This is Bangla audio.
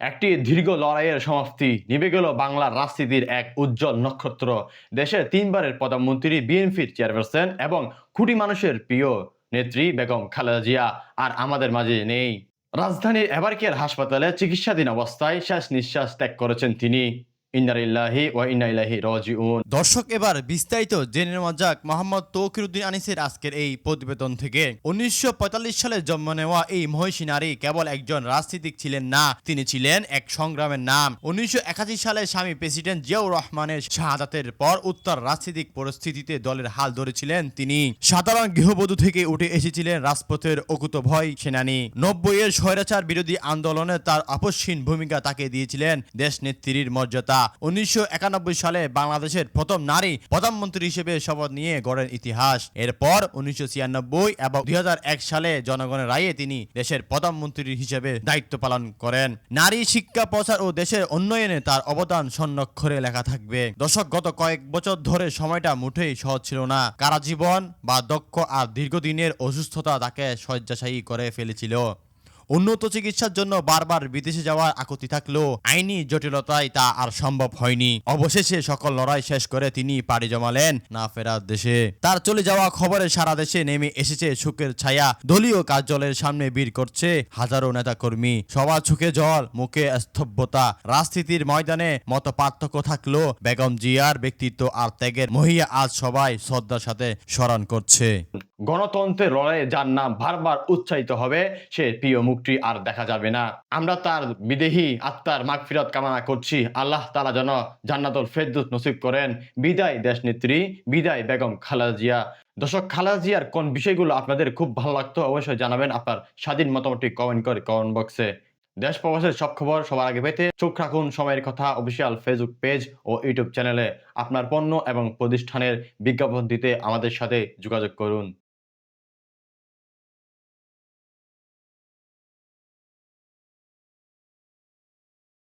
একটি দীর্ঘ লড়াইয়ের সমাপ্তি নিবে গেল বাংলার রাজনীতির এক উজ্জ্বল নক্ষত্র। দেশের তিনবারের প্রধানমন্ত্রী, বিএনপির চেয়ারপারসন এবং খুঁটি মানুষের প্রিয় নেত্রী বেগম খালেদা জিয়া আর আমাদের মাঝে নেই। রাজধানীর এবারকের হাসপাতালে চিকিৎসাধীন অবস্থায় শেষ নিঃশ্বাস ত্যাগ করেছেন তিনি। দর্শক, এবার বিস্তারিত জেনে নেওয়া যাক মোহাম্মদ তৌকিরুদ্দিন আনিসের আজকের এই প্রতিবেদন থেকে। উনিশশো পঁয়তাল্লিশ সালে জন্ম নেওয়া এই মহিষী নারী কেবল একজন রাজনীতিক ছিলেন না, তিনি ছিলেন এক সংগ্রামের নাম। উনিশশো একাশি সালে স্বামী প্রেসিডেন্ট জিয়াউর রহমানের শাহাদাতের পর উত্তর রাজনৈতিক পরিস্থিতিতে দলের হাল ধরেছিলেন তিনি। সাধারণ গৃহবধূ থেকে উঠে এসেছিলেন রাজপথের অকুত ভয় সেনানী। নব্বই এর স্বৈরাচার বিরোধী আন্দোলনে তার আপসহীন ভূমিকা তাকে দিয়েছিলেন দেশ নেত্রীর মর্যাদা। উনিশশো একানব্বই সালে বাংলাদেশের প্রথম নারী প্রধানমন্ত্রী হিসেবে শপথ নিয়ে গড়েন ইতিহাস। এরপর উনিশশো এবং দুই হাজার এক সালে জনগণের রায়ে তিনি দেশের প্রধানমন্ত্রী হিসেবে দায়িত্ব পালন করেন। নারী শিক্ষা, প্রচার ও দেশের উন্নয়নে তার অবদান স্বর্ণক্ষরে লেখা থাকবে। দশক গত কয়েক বছর ধরে সময়টা মুঠেই সহজ ছিল না। কারা জীবন বা দক্ষ আর দীর্ঘদিনের অসুস্থতা তাকে শয্যাশায়ী করে ফেলেছিল। উন্নত চিকিৎসার জন্য বারবার বিদেশে যাওয়ার আকুতি থাকলেও আইনি জটিলতায় তা আর সম্ভব হয়নি। অবশেষে সকল লড়াই শেষ করে তিনি পাড়ি জমালেন না ফেরার দেশে। তার চলে যাওয়া খবরে সারা দেশে নেমে এসেছে সুখের ছায়া। দলীয় কার্যালয়ের সামনে ভিড় করছে হাজারো নেতাকর্মী। সবার চোখে জল, মুখে স্তব্ধতা। রাজনীতির ময়দানে মত পার্থক্য থাকলেও বেগম জিয়ার ব্যক্তিত্ব আর ত্যাগের মহিয়া আজ সবাই শ্রদ্ধার সাথে স্মরণ করছে। গণতন্ত্রের লড়াইয়ে যার নাম বারবার উচ্চারিত হবে, সে প্রিয় মুখটি আর দেখা যাবে না। আমরা তার বিদেহী আত্মার মাগফিরত কামনা করছি। আল্লাহ তালা যেন জান্নাতুল ফেরদুস নসিব করেন। বিদায় দেশনেত্রী, বিদায় বেগম খালেদা জিয়া। দর্শক, খালেদা জিয়ার কোন বিষয়গুলো আপনাদের খুব ভালো লাগতো অবশ্যই জানাবেন আপনার স্বাধীন মতামতটি কমেন্ট করে কমেন্ট বক্সে। দেশ প্রবাসের সব খবর সবার আগে পেতে চোখ রাখুন সময়ের কথা অফিসিয়াল ফেসবুক পেজ ও ইউটিউব চ্যানেলে। আপনার পণ্য এবং প্রতিষ্ঠানের বিজ্ঞাপন দিতে আমাদের সাথে যোগাযোগ করুন।